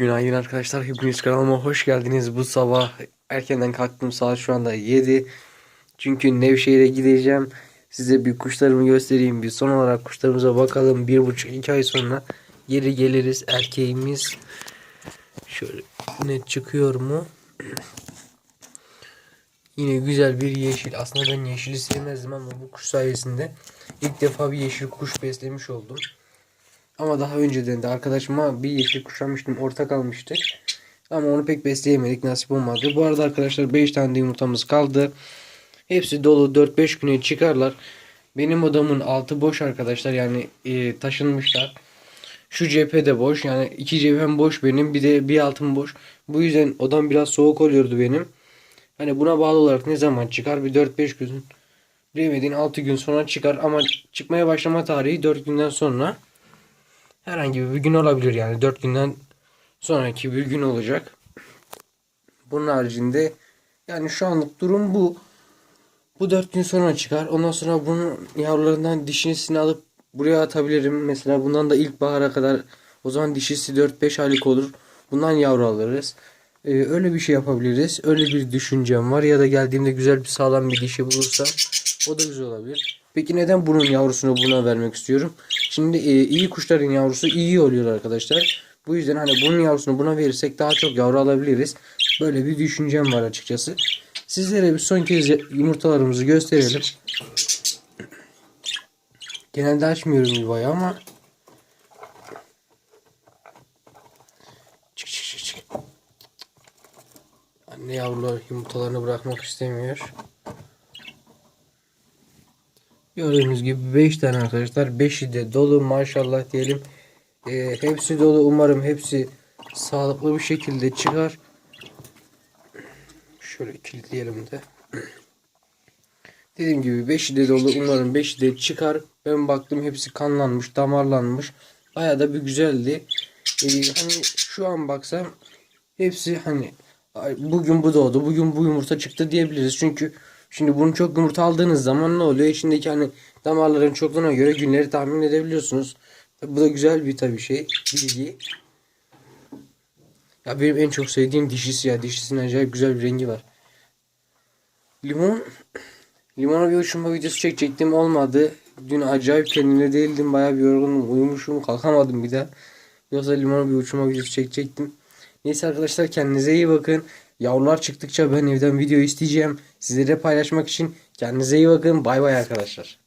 Günaydın arkadaşlar. Hepiniz kanalıma hoş geldiniz. Bu sabah erkenden kalktım. Saat şu anda 7. Çünkü Nevşehir'e gideceğim. Size bir kuşlarımı göstereyim. Bir son olarak kuşlarımıza bakalım. Bir buçuk iki ay sonra geri geliriz. Erkeğimiz şöyle net çıkıyor mu? Yine güzel bir yeşil. Aslında ben yeşili sevmezdim ama bu kuş sayesinde ilk defa bir yeşil kuş beslemiş oldum. Ama daha önceden de arkadaşıma bir yeşil kuş almıştım. Orta kalmıştı. Ama onu pek besleyemedik. Nasip olmadı. Bu arada arkadaşlar 5 tane de yumurtamız kaldı. Hepsi dolu 4-5 güne çıkarlar. Benim odamın altı boş arkadaşlar. Yani e, taşınmışlar. Şu cephe de boş. Yani iki cephem boş benim. Bir de bir altım boş. Bu yüzden odam biraz soğuk oluyordu benim. Hani buna bağlı olarak ne zaman çıkar? Bir 4-5 gün. Bilemedin 6 gün sonra çıkar. Ama çıkmaya başlama tarihi 4 günden sonra. Herhangi bir gün olabilir yani 4 günden sonraki bir gün olacak. Bunun haricinde yani şu anlık durum bu. Bu 4 gün sonra çıkar. Ondan sonra bunun yavrularından dişisini alıp buraya atabilirim. Mesela bundan da ilkbahara kadar o zaman dişisi 4-5 aylık olur. Bundan yavru alırız. Ee, öyle bir şey yapabiliriz. Öyle bir düşüncem var. Ya da geldiğimde güzel bir sağlam bir dişi bulursam o da güzel olabilir. Peki neden bunun yavrusunu buna vermek istiyorum? Şimdi e, iyi kuşların yavrusu iyi oluyor arkadaşlar. Bu yüzden hani bunun yavrusunu buna verirsek daha çok yavru alabiliriz. Böyle bir düşüncem var açıkçası. Sizlere bir son kez yumurtalarımızı gösterelim. Genelde açmıyorum yuvayı ama çık çık çık. Anne yavrular yumurtalarını bırakmak istemiyor. Gördüğünüz gibi 5 tane arkadaşlar. 5'i de dolu maşallah diyelim. Ee, hepsi dolu. Umarım hepsi sağlıklı bir şekilde çıkar. Şöyle kilitleyelim de. Dediğim gibi 5'i de dolu. Umarım 5'i de çıkar. Ben baktım hepsi kanlanmış, damarlanmış. Baya da bir güzeldi. Ee, hani şu an baksam hepsi hani "Ay, bugün bu doğdu, bugün bu yumurta çıktı diyebiliriz. Çünkü şimdi bunu çok yumurta aldığınız zaman ne oluyor? İçindeki hani damarların çokluğuna göre günleri tahmin edebiliyorsunuz. Bu da güzel bir tabii şey, bilgi. Ya benim en çok sevdiğim dişisi ya. Dişisinin acayip güzel bir rengi var. Limon Limona bir uçurma videosu çekecektim olmadı. Dün acayip kendimde değildim. Bayağı bir yorgunum. Uyumuşum. Kalkamadım bir daha. Yoksa limona bir uçurma videosu çekecektim. Neyse arkadaşlar kendinize iyi bakın. Yavrular çıktıkça ben evden video isteyeceğim. Sizlere paylaşmak için kendinize iyi bakın. Bay bay arkadaşlar.